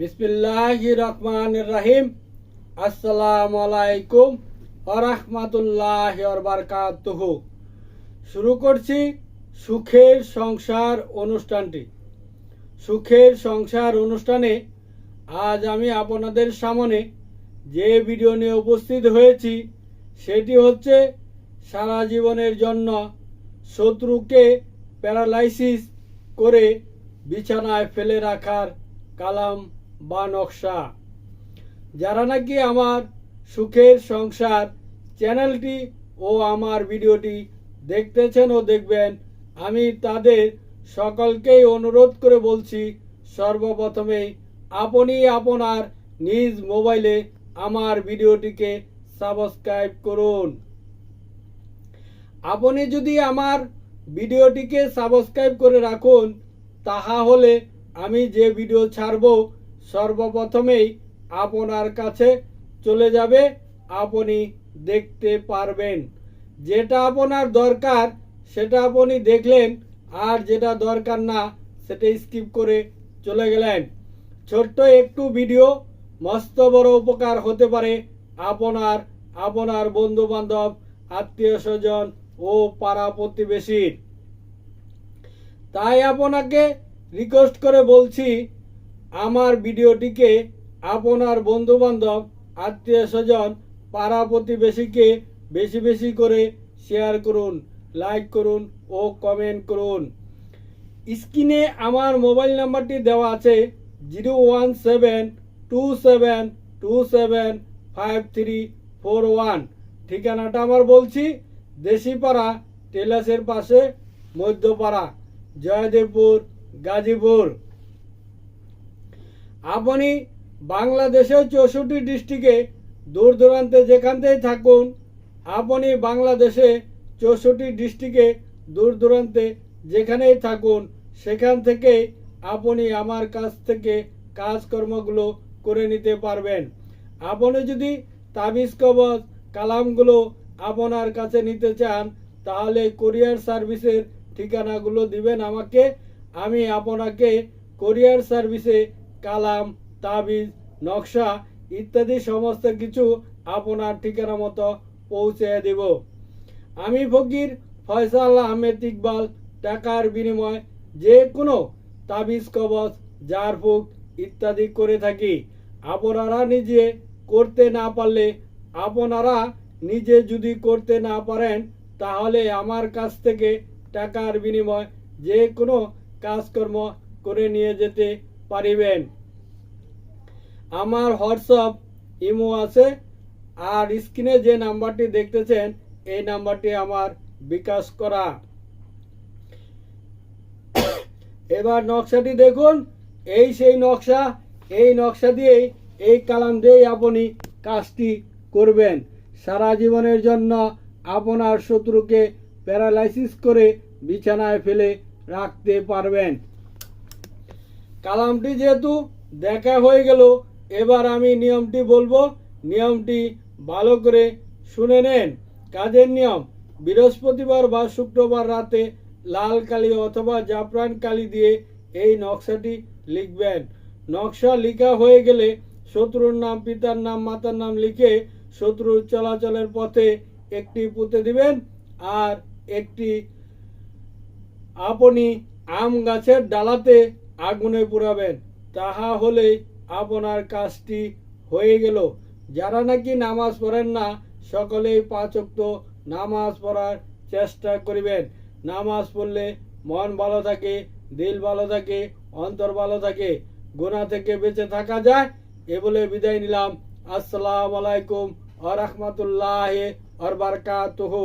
বিসমিল্লাহ রহমান রাহিম আসসালামু আলাইকুম আরহামাতুল্লাহ বারকাতুহ শুরু করছি সুখের সংসার অনুষ্ঠানটি। সুখের সংসার অনুষ্ঠানে আজ আমি আপনাদের সামনে যে ভিডিও নিয়ে উপস্থিত হয়েছি, সেটি হচ্ছে সারা জীবনের জন্য শত্রুকে প্যারালাইসিস করে বিছানায় ফেলে রাখার কালাম বা নকশা। যারা নাকি আমার সুখের সংসার চ্যানেলটি ও আমার ভিডিওটি দেখতেছেন ও দেখবেন, আমি তাদের সকলকেই অনুরোধ করে বলছি, সর্বপ্রথমেই আপনি আপনার নিজ মোবাইলে আমার ভিডিওটিকে সাবস্ক্রাইব করুন। আপনি যদি আমার ভিডিওটিকে সাবস্ক্রাইব করে রাখুন তাহা হলে আমি যে ভিডিও ছাড়ব সর্বপ্রথমেই আপনার কাছে চলে যাবে, আপনি দেখতে পারবেন। যেটা আপনার দরকার, সেটা আপনি দেখলেন, আর যেটা দরকার না, সেটা স্কিপ করে চলে গেলেন। ছোট্ট একটু ভিডিও মস্ত বড় উপকার হতে পারে আপনার আপনার বন্ধু বান্ধব আত্মীয় স্বজন ও পাড়া প্রতিবেশীর। তাই আপনাকে রিকোয়েস্ট করে বলছি আমার ভিডিওটিকে আপনার বন্ধু বান্ধব আত্মীয় স্বজন, পাড়া প্রতিবেশীকে বেশি বেশি করে শেয়ার করুন লাইক করুন ও কমেন্ট করুন। স্ক্রিনে আমার মোবাইল নাম্বারটি দেওয়া আছে zero one seven two seven two seven five three four one. ঠিকানাটা আমার বলছি, দেশিপাড়া, টেলাসের পাশে মধ্যপাড়া, জয়দেবপুর, গাজীপুর। আপনি বাংলাদেশের চৌষট্টি ডিস্ট্রিক্টে দূর দূরান্তে যেখানতেই থাকুন, আপনি বাংলাদেশে চৌষট্টি ডিস্ট্রিক্টে দূর দূরান্তে যেখানেই থাকুন, সেখান থেকে আপনি আমার কাছ থেকে কাজকর্মগুলো করে নিতে পারবেন। আপনি যদি তাবিজ, কবজ, কালামগুলো আপনার কাছে নিতে চান, তাহলে কোরিয়ার সার্ভিসের ঠিকানাগুলো দিবেন আমাকে। আমি আপনাকে কোরিয়ার সার্ভিসে কালাম, তাবিজ, নকশা ইত্যাদি সমস্ত কিছু আপনার ঠিকানা মতো পৌঁছে দেব। আমি ফকির ফয়সাল আহমেদ ইকবাল, টাকার বিনিময় যে কোনো তাবিজ কবচ জারফুক ইত্যাদি করে থাকি। আপনারা নিজে করতে না পারলে, আপনারা নিজে যদি করতে না পারেন, তাহলে আমার কাছ থেকে টাকার বিনিময় যে কোনো কাজকর্ম করে নিয়ে যেতে পারিবেন। আমার হোয়াটসঅ্যাপ ইমো আছে, আর স্ক্রিনে যে নাম্বারটি দেখতেছেন, এই নাম্বারটি আমার বিকাশ করা। এবার নকশাটি দেখুন। এই সেই নকশা, এই নকশা দিয়েই, এই কালাম দিয়েই আপনি কাজটি করবেন। সারা জীবনের জন্য আপনার শত্রুকে প্যারালাইসিস করে বিছানায় ফেলে রাখতে পারবেন। কালামটি যেহেতু দেখা হয়ে গেল, এবার আমি নিয়মটি বলব। নিয়মটি ভালো করে শুনে নেন। কাজের নিয়ম, বৃহস্পতিবার বা শুক্রবার রাতে লাল কালি অথবা জাফরান কালি দিয়ে এই নকশাটি লিখবেন। নকশা লিখা হয়ে গেলে শত্রুর নাম, পিতার নাম, মাতার নাম লিখে শত্রুর চলাচলের পথে একটি পুঁতে দিবেন আর একটি আপনি আম গাছের ডালাতে আগুনে পুরাবেন তাহা হলে আপনার কাজটি হয়ে গেল। যারা নাকি নামাজ পড়েন না, সকলেই পাঁচক্ত নামাজ পড়ার চেষ্টা করিবেন। নামাজ পড়লে মন ভালো থাকে, দিল ভালো থাকে, অন্তর ভালো থাকে। গোনা থেকে বেঁচে থাকা যায়, এ বলে বিদায় নিলাম। আসসালামু আলাইকুম আ রহমতুল্লাহ আর বারকাতুহু।